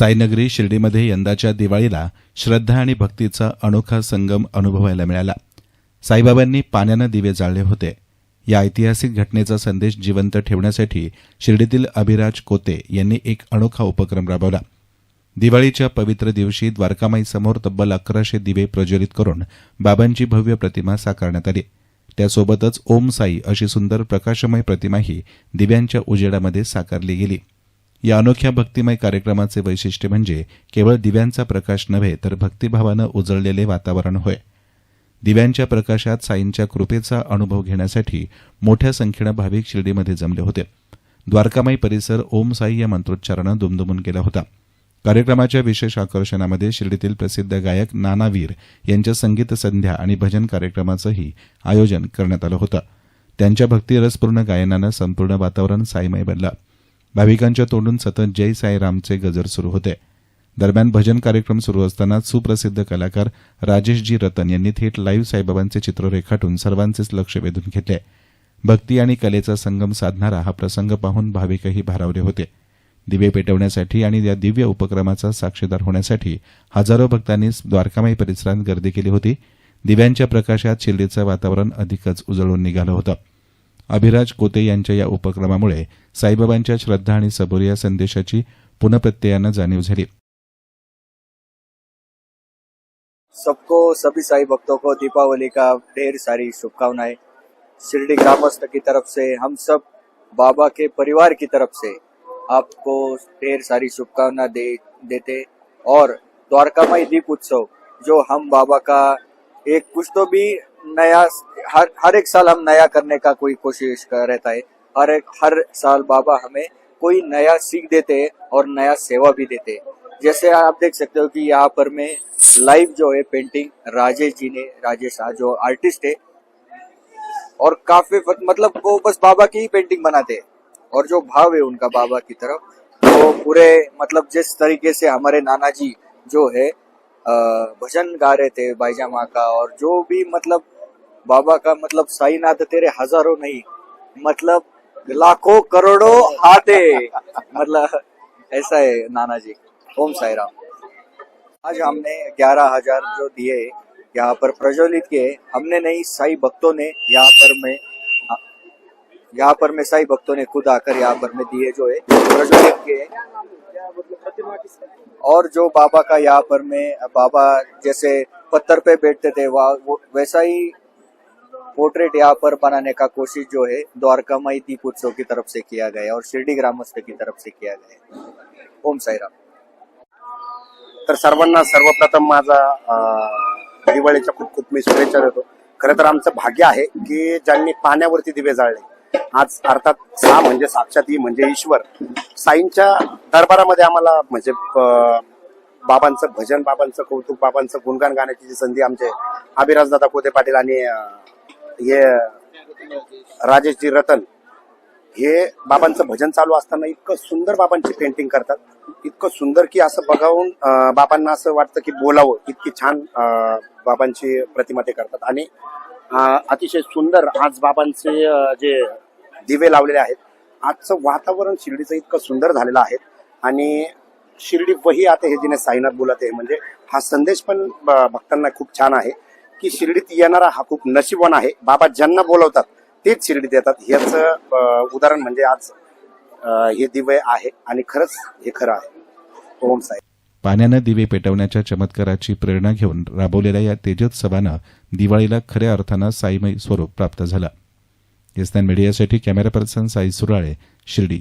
साईनगरी शिर्डीमध्ये यंदाच्या दिवाळीला श्रद्धा आणि भक्तीचा अनोखा संगम अनुभवायला मिळाला. साईबाबांनी पाण्यानं दिवे जाळले होते. या ऐतिहासिक घटनेचा संदेश जिवंत ठेवण्यासाठी शिर्डीतील अभिराज कोते यांनी एक अनोखा उपक्रम राबवला. दिवाळीच्या पवित्र दिवशी द्वारकामाईसमोर तब्बल अकराशे दिवे प्रज्वलित करून बाबांची भव्य प्रतिमा साकारण्यात आली. त्यासोबतच ओम साई अशी सुंदर प्रकाशमय प्रतिमाही दिव्यांच्या उजेडामध्ये साकारली गेली. या अनोख्या भक्तिमय कार्यक्रमाचे वैशिष्ट्य म्हणजे केवळ दिव्यांचा प्रकाश नव्हे तर भक्तिभावानं उजळलेले वातावरण होय. दिव्यांच्या प्रकाशात साईंच्या कृपेचा अनुभव घेण्यासाठी मोठ्या संख्येनं भाविक शिर्डीमध्ये जमले होते. द्वारकामाई परिसर ओम साई या मंत्रोच्चारानं दुमदुमून गेला होता. कार्यक्रमाच्या विशेष आकर्षणामध्ये शिर्डीतील प्रसिद्ध गायक नानावीर यांच्या संगीत संध्या आणि भजन कार्यक्रमाचंही आयोजन करण्यात आलं होतं. त्यांच्या भक्तिरसपूर्ण गायनानं संपूर्ण वातावरण साईमय बनलं. भाविकांच्या तोंडून सतत जय साईरामचे गजर सुरू होते. दरम्यान भजन कार्यक्रम सुरू असताना सुप्रसिद्ध कलाकार राजेशजी रतन यांनी थेट लाईव्ह साईबाबांचे चित्र रेखाटून सर्वांचेच लक्ष वेधून घेतले. भक्ती आणि कलेचा संगम साधणारा हा प्रसंग पाहून भाविकही भारावले होते. दिवे पेटवण्यासाठी आणि या दिव्य उपक्रमाचा साक्षीदार होण्यासाठी हजारो भक्तांनी द्वारकामाई परिसरात गर्दी केली होती. दिव्यांच्या प्रकाशात शिर्डीचं वातावरण अधिकच उजळून निघालं होतं. अभिराज कोते यांच्या या उपक्रमामुळे साईबाबांच्या श्रद्धा आणि सबुरी या संदेशाची पुनप्रत्ययानं जाणीव झाली. सबको सभी साई भक्तों को दीपावली का ढेर सारी शुभकामनाएं। शिरडी ग्रामस्थ की तरफ से हम सब बाबा के परिवार की तरफ से आपको ढेर सारी शुभकामना दे देते और द्वारकामाई दीप उत्सव जो हम बाबा का एक कुछ तो भी नया हर हर एक साल हम नया करने का कोई कोशिश कर रहता है। हर एक, हर साल बाबा हमें कोई नया सीख देते हैं और नया सेवा भी देते हैं। जैसे आप देख सकते हो कि यहाँ पर में लाइव जो है पेंटिंग राजेश जी ने, राजेश जो आर्टिस्ट है, और काफ़ी मतलब वो बस बाबा की ही पेंटिंग बनाते हैं। और जो भाव है उनका बाबा की तरफ़, वो पूरे मतलब जिस तरीके से हमारे नाना जी जो है भजन गा रहे थे भाईजा माँ का, और जो भी मतलब बाबा का मतलब साईनाथ तेरे हज़ारों नहीं मतलब लाखों करोड़ों हाथ। मतलब ऐसा है नाना जी ओम साई राम। आज हमने ग्यारह हज़ार जो दिए, यहाँ पर प्रज्वलित किए, हमने नहीं, साई भक्तों ने यहाँ पर में, यहाँ पर में साई भक्तों ने खुद आकर यहाँ पर मैं दिए जो है, प्रज्वलित किए। और जो बाबा का यहाँ पर में, बाबा जैसे पत्थर पे बैठते थे वैसा ही पोर्ट्रेट यहाँ पर बनाने का कोशिश जो है द्वारकामाई दीप उत्सव की तरफ से किया गया और शिरडी ग्रामस्थ की तरफ से किया गया ओम साई राम तर सर्वांना सर्वप्रथम माझा अं, दिवाळीच्या खूप खूप मी शुभेच्छा देतो. खरं तर आमचं भाग्य आहे की ज्यांनी पाण्यावरती दिवे जाळले आज अर्थात सा म्हणजे साक्षात ही म्हणजे ईश्वर साईंच्या दरबारामध्ये आम्हाला म्हणजे बाबांचं भजन बाबांचं कौतुक बाबांचं गुणगान गाण्याची जी संधी आमचे अभिराजदादा कोते पाटील आणि हे राजेशजी रतन हे बाबांचं भजन चालू असताना इतकं सुंदर बाबांची पेंटिंग करतात. इतकं सुंदर की असं बघावून बाबांना असं वाटतं की बोलावं. इतकी छान बाबांची प्रतिमा ते करतात. आणि अतिशय सुंदर आज बाबांचे जे दिवे लावलेले आहेत आजचं वातावरण शिर्डीचं इतकं सुंदर झालेलं आहे. आणि शिर्डी वही आता हे जिने साईनाथ बोलत आहे. म्हणजे हा संदेश पण भक्तांना खूप छान आहे. की शिर्डीत येणारा हा खूप नशीबवान आहे. बाबा ज्यांना बोलवतात तेच शिर्डीत येतात. याचं उदाहरण म्हणजे आज हे दिवे आहे आणि खरंच हे खरं आहे. ओम साहेब पाण्यानं दिवे पेटवण्याच्या चमत्काराची प्रेरणा घेऊन राबवलेल्या या तेजोत्सवानं दिवाळीला खऱ्या अर्थानं साईमय स्वरूप प्राप्त झालं. एस मीडियासाठी कॅमेरा पर्सन साई सुराळे शिर्डी.